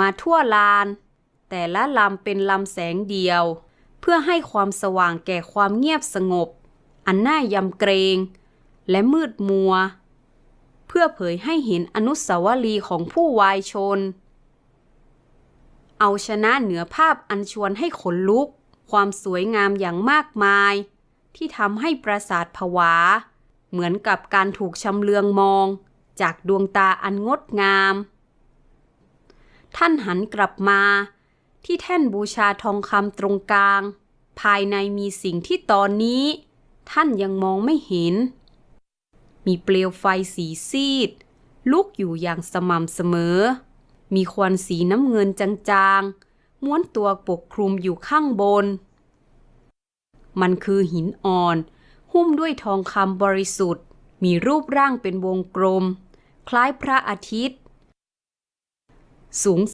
มาทั่วลาน แต่ละลำเป็นลำแสงเดียว เพื่อให้ความสว่างแก่ความเงียบสงบ อันน่ายำเกรง และมืดมัว เพื่อเผยให้เห็นอนุสาวรีย์ของผู้วายชน เอาชนะเหนือภาพอันชวนให้ขนลุก ความสวยงามอย่างมากมาย ที่ทำให้ประสาทผวา เหมือนกับการถูกชำเลืองมอง จากดวงตาอันงดงาม ท่านหันกลับมา ที่แท่นบูชาทองคำตรงกลาง ภายในมีสิ่งที่ตอนนี้ ท่านยังมองไม่เห็น มีเปลวไฟสีซีด ลุกอยู่อย่างสม่ำเสมอ มีควันสีน้ำเงินจางๆ ม้วนตัวปกคลุมอยู่ข้างบน มันคือหินอ่อน หุ้มด้วยทองคำบริสุทธิ์ มีรูปร่างเป็นวงกลม คล้ายพระอาทิตย์ สูง